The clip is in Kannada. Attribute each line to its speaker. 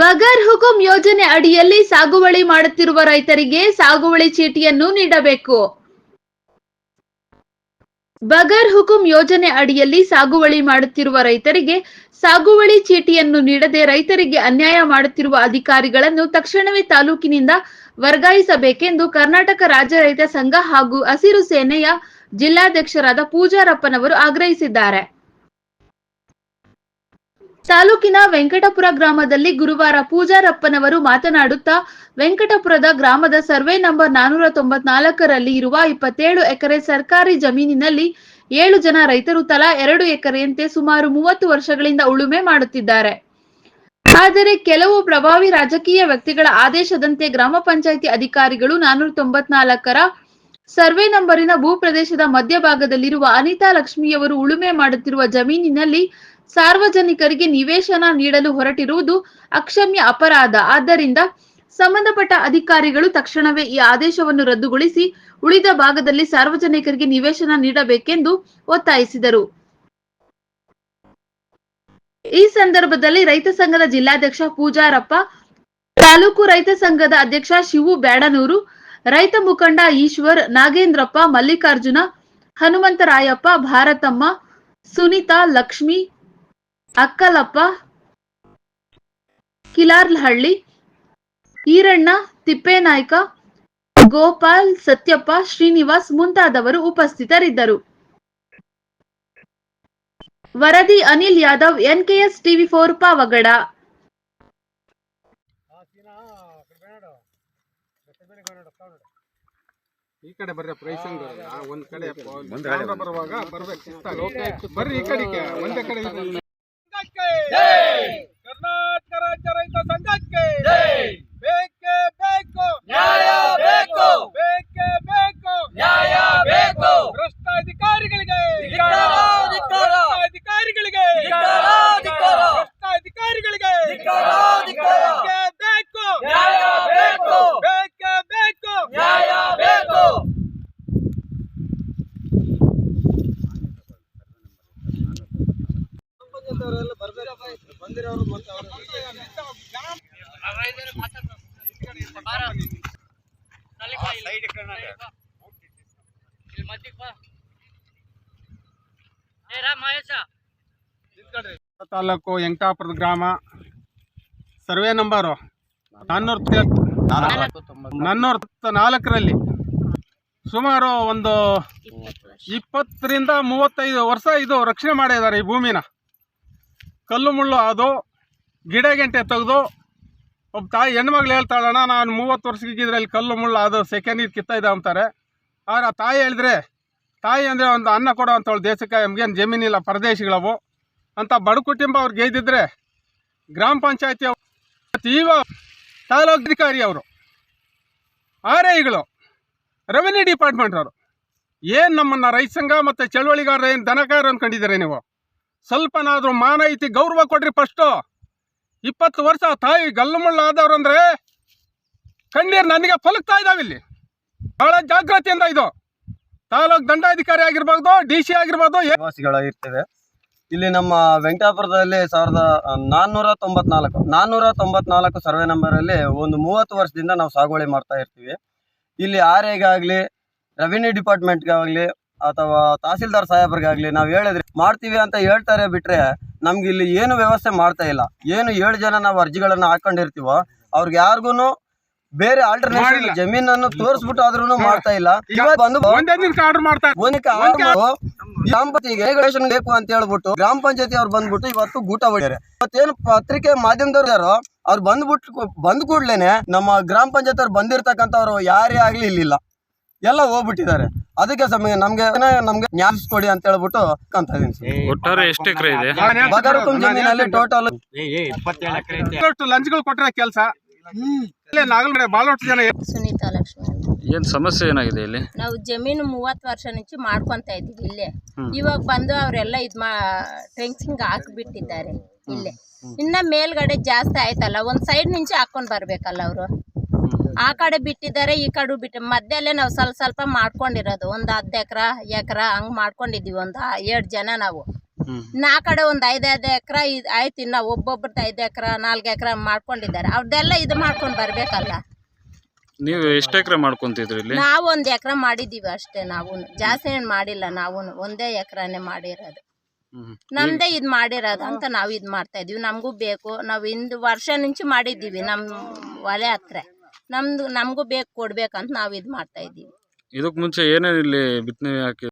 Speaker 1: ಬಗರ್ ಹುಕುಂ ಯೋಜನೆ ಅಡಿಯಲ್ಲಿ ಸಾಗುವಳಿ ಮಾಡುತ್ತಿರುವ ರೈತರಿಗೆ ಸಾಗುವಳಿ ಚೀಟಿಯನ್ನು ನೀಡಬೇಕು. ಬಗರ್ ಹುಕುಂ ಯೋಜನೆ ಅಡಿಯಲ್ಲಿ ಸಾಗುವಳಿ ಮಾಡುತ್ತಿರುವ ರೈತರಿಗೆ ಸಾಗುವಳಿ ಚೀಟಿಯನ್ನು ನೀಡದೆ ರೈತರಿಗೆ ಅನ್ಯಾಯ ಮಾಡುತ್ತಿರುವ ಅಧಿಕಾರಿಗಳನ್ನು ತಕ್ಷಣವೇ ತಾಲೂಕಿನಿಂದ ವರ್ಗಾಯಿಸಬೇಕೆಂದು ಕರ್ನಾಟಕ ರಾಜ್ಯ ರೈತ ಸಂಘ ಹಾಗೂ ಹಸಿರು ಸೇನೆಯ ಜಿಲ್ಲಾಧ್ಯಕ್ಷರಾದ ಪೂಜಾರಪ್ಪನವರು ಆಗ್ರಹಿಸಿದ್ದಾರೆ. ತಾಲೂಕಿನ ವೆಂಕಟಪುರ ಗ್ರಾಮದಲ್ಲಿ ಗುರುವಾರ ಪೂಜಾರಪ್ಪನವರು ಮಾತನಾಡುತ್ತಾ, ವೆಂಕಟಪುರದ ಗ್ರಾಮದ ಸರ್ವೆ ನಂಬರ್ ನಾನೂರ ತೊಂಬತ್ನಾಲ್ಕರಲ್ಲಿ ಇರುವ ಇಪ್ಪತ್ತೇಳು ಎಕರೆ ಸರ್ಕಾರಿ ಜಮೀನಿನಲ್ಲಿ ಏಳು ಜನ ರೈತರು ತಲಾ ಎರಡು ಎಕರೆಯಂತೆ ಸುಮಾರು ಮೂವತ್ತು ವರ್ಷಗಳಿಂದ ಉಳುಮೆ ಮಾಡುತ್ತಿದ್ದಾರೆ. ಆದರೆ ಕೆಲವು ಪ್ರಭಾವಿ ರಾಜಕೀಯ ವ್ಯಕ್ತಿಗಳ ಆದೇಶದಂತೆ ಗ್ರಾಮ ಪಂಚಾಯಿತಿ ಅಧಿಕಾರಿಗಳು ನಾನೂರ ತೊಂಬತ್ನಾಲ್ಕರ ಸರ್ವೆ ನಂಬರಿನ ಭೂಪ್ರದೇಶದ ಮಧ್ಯಭಾಗದಲ್ಲಿರುವ ಅನಿತಾ ಲಕ್ಷ್ಮಿಯವರು ಉಳುಮೆ ಮಾಡುತ್ತಿರುವ ಜಮೀನಿನಲ್ಲಿ ಸಾರ್ವಜನಿಕರಿಗೆ ನಿವೇಶನ ನೀಡಲು ಹೊರಟಿರುವುದು ಅಕ್ಷಮ್ಯ ಅಪರಾಧ. ಆದ್ದರಿಂದ ಸಂಬಂಧಪಟ್ಟ ಅಧಿಕಾರಿಗಳು ತಕ್ಷಣವೇ ಈ ಆದೇಶವನ್ನು ರದ್ದುಗೊಳಿಸಿ ಉಳಿದ ಭಾಗದಲ್ಲಿ ಸಾರ್ವಜನಿಕರಿಗೆ ನಿವೇಶನ ನೀಡಬೇಕೆಂದು ಒತ್ತಾಯಿಸಿದರು. ಈ ಸಂದರ್ಭದಲ್ಲಿ ರೈತ ಸಂಘದ ಜಿಲ್ಲಾಧ್ಯಕ್ಷ ಪೂಜಾರಪ್ಪ, ತಾಲೂಕು ರೈತ ಸಂಘದ ಅಧ್ಯಕ್ಷ ಶಿವು ಬ್ಯಾಡನೂರು, ರೈತ ಮುಖಂಡ ಈಶ್ವರ್, ನಾಗೇಂದ್ರಪ್ಪ, ಮಲ್ಲಿಕಾರ್ಜುನ, ಹನುಮಂತರಾಯಪ್ಪ, ಭಾರತಮ್ಮ, ಸುನೀತಾ, ಲಕ್ಷ್ಮಿ ಅಕ್ಕಲಪ್ಪ ಕಿಲಾರ್ಲಹಳ್ಳಿ ಈರಣ್ಣ ತಿಪ್ಪೇನಾಯ್ಕ ಗೋಪಾಲ್ ಸತ್ಯಪ್ಪ ಶ್ರೀನಿವಾಸ್ ಮುಂತಾದವರು ಉಪಸ್ಥಿತರಿದ್ದರು. ವರದಿ Anil Yadav NKS TV four Pavagada.
Speaker 2: ಈ ಕಡೆ ಬರ್ರಿ ಪ್ರೈಸಿಂಗ್ ಒಂದ್ ಕಡೆ ಬರುವಾಗ ಬರ್ಬೇಕು. ಬರ್ರಿ ಈ ಕಡೆಗೆ ಒಂದೇ ಕಡೆ
Speaker 3: Ei!
Speaker 2: ತಾಲೂಕು ವೆಂಕಟಾಪುರದ ಗ್ರಾಮ. ಸರ್ವೆ ನಂಬರು ನಾನ್ನೂರ ನಾನ್ನೂರ ನಾಲ್ಕರಲ್ಲಿ ಸುಮಾರು ಒಂದು ಇಪ್ಪತ್ತರಿಂದ ಮೂವತ್ತೈದು ವರ್ಷ ಇದು ರಕ್ಷಣೆ ಮಾಡಿದ್ದಾರೆ ಈ ಭೂಮಿನ. ಕಲ್ಲು ಮುಳ್ಳು ಅದು ಗಿಡ ಗಂಟೆ ತೆಗೆದು ಒಬ್ಬ ತಾಯಿ ಹೆಣ್ಮಗ್ಳು ಹೇಳ್ತಾಳಣ್ಣ ನಾನು ಮೂವತ್ತು ವರ್ಷಕ್ಕಿದ್ರೆ ಅಲ್ಲಿ ಕಲ್ಲು ಮುಳ್ಳು ಅದು ಸೆಕೆಂಡ್ ನೀರು ಕಿತ್ತಾ ಅಂತಾರೆ. ಆದ್ರೆ ಆ ತಾಯಿ ಹೇಳಿದ್ರೆ ತಾಯಿ ಅಂದರೆ ಒಂದು ಅನ್ನ ಕೊಡೋ ಅಂತವಳು ದೇಶಕ್ಕೆ, ನಮಗೇನು ಜಮೀನಿಲ್ಲ ಪರದೇಶಿಗಳವು ಅಂತ ಬಡ ಕುಟುಂಬ ಅವ್ರು ಗೆದ್ದಿದ್ರೆ ಗ್ರಾಮ ಪಂಚಾಯತಿ ಈಗ ತಾಲೂಕು ಅಧಿಕಾರಿ ಅವರು ಆರ್ ಐಗಳು ರೆವಿನ್ಯೂ ಡಿಪಾರ್ಟ್ಮೆಂಟ್ ಅವರು, ಏನು ನಮ್ಮನ್ನು ರೈತ ಸಂಘ ಮತ್ತು ಚಳವಳಿಗಾರರು ಏನು ದನಕಾರ ಅಂದ್ಕೊಂಡಿದ್ದೀರಿ ನೀವು? ಸ್ವಲ್ಪನಾದರೂ ಮಾನ ಐತಿ ಗೌರವ ಕೊಡ್ರಿ ಫಸ್ಟು ಇಪ್ಪತ್ತು ವರ್ಷ ತಾಯಿ ಗಲ್ಲು ಮುಳ್ಳು ಆದವ್ರು ಅಂದರೆ ಕಣ್ಣೀರು ನನಗೆ ಫಲಕ್ತಾ ಇದ್ದಾವೆ ಇಲ್ಲಿ ಭಾಳ ಜಾಗೃತಿಯಿಂದ ಇದು. ತಾಲೂಕು ದಂಡಾಧಿಕಾರಿ ಆಗಿರ್ಬೋದು, ಡಿ ಸಿ ಆಗಿರ್ಬೋದು
Speaker 4: ನಿವಾಸಿಗಳಾಗಿರ್ತೇವೆ ಇಲ್ಲಿ ನಮ್ಮ ವೆಂಕಟಾಪುರದಲ್ಲಿ ಸಾವಿರದ ನಾನ್ನೂರ ತೊಂಬತ್ನಾಲ್ಕು ನಾನ್ನೂರ ತೊಂಬತ್ನಾಲ್ಕು ಸರ್ವೆ ನಂಬರಲ್ಲಿ ಒಂದು ಮೂವತ್ತು ವರ್ಷದಿಂದ ನಾವು ಸಾಗುವಳಿ ಮಾಡ್ತಾ ಇರ್ತೀವಿ. ಇಲ್ಲಿ ಆರ್ ಎಗಾಗಲಿ ರೆವಿನ್ಯೂ ಡಿಪಾರ್ಟ್ಮೆಂಟ್ಗಾಗಲಿ, ಅಥವಾ ತಹಸೀಲ್ದಾರ್ ಸಾಹೇಬ್ರಿಗಾಗಲಿ ನಾವು ಹೇಳಿದ್ರೆ ಮಾಡ್ತೀವಿ ಅಂತ ಹೇಳ್ತಾರೆ ಬಿಟ್ರೆ ನಮ್ಗೆ ಇಲ್ಲಿ ಏನು ವ್ಯವಸ್ಥೆ ಮಾಡ್ತಾ ಇಲ್ಲ. ಏನು ಏಳು ಜನ ನಾವು ಅರ್ಜಿಗಳನ್ನು ಹಾಕೊಂಡಿರ್ತೀವೋ, ಅವ್ರಿಗೆ ಯಾರಿಗೂ ಬೇರೆ ಆಲ್ಟರ್ನೇಟಿವ್. ಜಮೀನನ್ನು ತೋರಿಸ್ಬಿಟ್ಟು ಆದ್ರೂ ಮಾಡ್ತಾ ಇಲ್ಲ. ಇವತ್ತು ಬಂದು ಗ್ರಾಮ ಬೇಕು ಅಂತ ಹೇಳ್ಬಿಟ್ಟು ಗ್ರಾಮ ಪಂಚಾಯತಿ ಅವ್ರು ಬಂದ್ಬಿಟ್ಟು ಇವತ್ತು ಗೂಟ ಹೊಡ್ಯಾರೆ ಮತ್ತೇನು ಪತ್ರಿಕೆ ಮಾಧ್ಯಮದವ್ರು ಯಾರೋ ಅವ್ರು ಬಂದ್ಬಿಟ್ಟು ಬಂದ್ ಕೂಡ್ಲೇನೆ ನಮ್ಮ ಗ್ರಾಮ ಪಂಚಾಯತ್ ಅವ್ರು ಬಂದಿರ್ತಕ್ಕಂಥವ್ರು ಯಾರೇ ಆಗ್ಲಿ ಇಲ್ಲಿಲ್ಲ. ಎಲ್ಲ ಹೋಗ್ಬಿಟ್ಟಿದ್ದಾರೆ. ಅದಕ್ಕೆ ಸಮಯ ನಮ್ಗೆ ನಮ್ಗೆ ನ್ಯಾಯ ಕೊಡಿ ಅಂತ ಹೇಳ್ಬಿಟ್ಟು ಅಂತ ಇದೀನಿ.
Speaker 5: ಒಟ್ಟಾರೆ ಎಷ್ಟು ಎಕರೆ ಇದೆ?
Speaker 4: ಜಮೀನಲ್ಲಿ ಟೋಟಲ್
Speaker 2: ಲಂಚ್ಗಳು ಕೊಟ್ಟರೆ ಕೆಲಸ.
Speaker 6: ಸುನೀತಾ ಲಕ್ಷ್ಮಿ
Speaker 5: ಏನ್ ಸಮಸ್ಯೆ ಏನಾಗಿದೆ ಇಲ್ಲಿ?
Speaker 6: ನಾವು ಜಮೀನು ಮೂವತ್ತು ವರ್ಷ ನಿಂಚು ಮಾಡ್ಕೊಂತ ಇದೀವಿ ಇಲ್ಲೇ. ಇವಾಗ ಬಂದು ಅವರೆಲ್ಲ ಇದ್ ಮಾ ಹಾಕ್ಬಿಟ್ಟಿದ್ದಾರೆ ಇಲ್ಲೇ. ಇನ್ನ ಮೇಲ್ಗಡೆ ಜಾಸ್ತಿ ಆಯ್ತಲ್ಲ ಒಂದ್ ಸೈಡ್ ನಿಂಚೆ ಹಾಕೊಂಡ್ ಬರ್ಬೇಕಲ್ಲ ಅವರು. ಆ ಕಡೆ ಬಿಟ್ಟಿದ್ದಾರೆ ಈ ಕಡೆ ಬಿಟ್ಟು ಮಧ್ಯಲ್ಲೇ ನಾವು ಸ್ವಲ್ಪ ಸ್ವಲ್ಪ ಮಾಡ್ಕೊಂಡಿರೋದು ಒಂದ್ ಹದ್ ಎಕರೆ ಎಕರೆ ಹಂಗ್ ಮಾಡ್ಕೊಂಡಿದೀವಿ ಒಂದ್ ಎರಡ್ ಜನ ನಾವು. ನಾ ಕಡೆ ಒಂದು ಐದೈದು ಎಕರೆ ಆಯ್ತು ಇನ್ನ ಒಬ್ಬೊಬ್ರದ್ದು ಐದು ಎಕರೆ ನಾಲ್ಕು ಎಕರೆ ಮಾಡ್ಕೊಂಡಿದ್ದಾರೆ. ಅವ್ರದ್ದೆಲ್ಲ ಇದು ಮಾಡ್ಕೊಂಡು ಬರ್ಬೇಕಲ್ಲ.
Speaker 5: ನೀವು ಎಷ್ಟು ಎಕರೆ ಮಾಡ್ಕೊಂತಿದ್ರಿ ಇಲ್ಲಿ?
Speaker 6: ನಾವು ಒಂದ್ ಎಕರೆ ಮಾಡಿದೀವಿ ಅಷ್ಟೇ ನಾವು. ಜಾಸ್ತಿ ಏನ್ ಮಾಡಿಲ್ಲ ನಾವು. ಒಂದೇ ಎಕರೆನೆ ಮಾಡಿರೋದು. ನಮ್ದೇ ಇದ್ ಮಾಡಿರೋದು ಅಂತ ನಾವು ಇದ್ ಮಾಡ್ತಾ ಇದೀವಿ ನಮಗೂ ಬೇಕು. ನಾವ್ ಇಂದು ವರ್ಷ ನಿಂಚು ಮಾಡಿದ್ದೀವಿ ನಮ್ ಒಲೆ ಹತ್ರ. ನಮ್ದು ನಮಗೂ ಬೇಕು ಕೊಡ್ಬೇಕಂತ ನಾವ್ ಇದ್ ಮಾಡ್ತಾ ಇದೀವಿ
Speaker 5: ಇದಕ್ ಮುಂಚೆ ಏನೇನು ಇಲ್ಲಿ ಬಿತ್ತನೆ ಹಾಕಿ